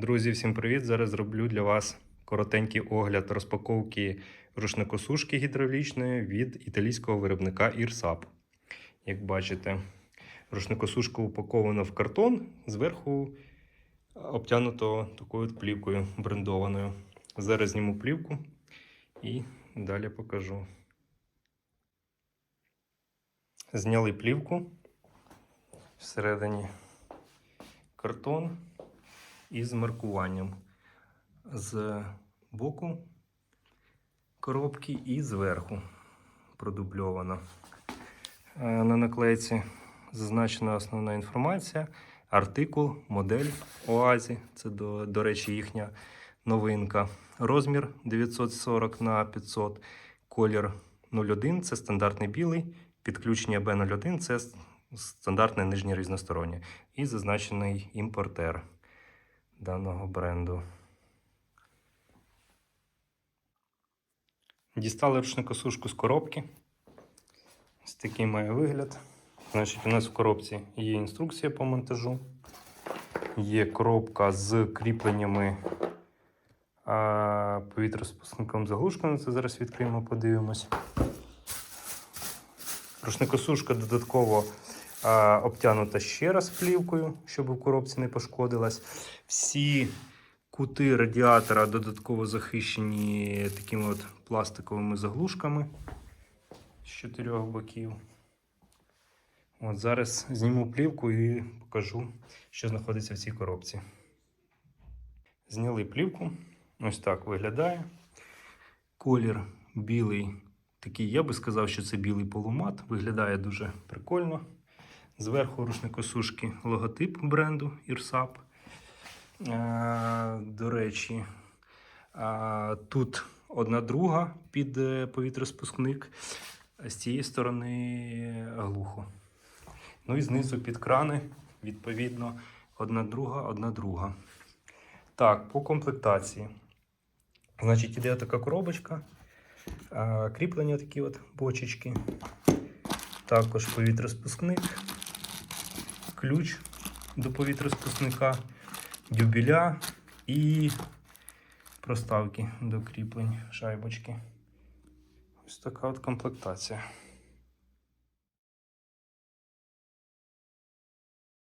Друзі, всім привіт! Зараз зроблю для вас коротенький огляд розпаковки рушникосушки гідравлічної від італійського виробника Irsap. Як бачите, рушникосушка упакована в картон, зверху обтянуто такою плівкою брендованою. Зараз зніму плівку і далі покажу. Зняли плівку всередині картон із маркуванням з боку коробки і зверху продубльовано. Е, На наклейці зазначена основна інформація, артикул, модель ОАЗі. Це, до, до речі, їхня новинка. Розмір 940 на 500, колір 01 це стандартний білий, підключення B01 це стандартне нижнє різностороннє. І зазначений імпортер даного бренду. Дістали рушникосушку з коробки. Ось такий має вигляд. Значить, у нас в коробці є інструкція по монтажу. Є коробка з кріпленнями повітроспускником заглушками. Це зараз відкриємо, подивимось. Рушникосушка додатково обтянута ще раз плівкою, щоб у коробці не пошкодилась. Всі кути радіатора додатково захищені такими от пластиковими заглушками з чотирьох боків. От Зараз зніму плівку і покажу, що знаходиться в цій коробці. Зняли плівку. Ось так виглядає. Колір білий. Такий, я би сказав, що це білий полумат. Виглядає дуже прикольно. Зверху рушникосушки логотип бренду Irsap. Е, До речі, е, тут одна друга під е, повітроспускник, з цієї сторони глухо. Ну і знизу під крани, відповідно, одна друга, одна друга. Так, по комплектації. Значить, іде така коробочка, кріплення такі от бочечки. Також повітроспускник, ключ до повітроспускника, дюбеля і проставки до кріплень шайбочки. Ось така от комплектація.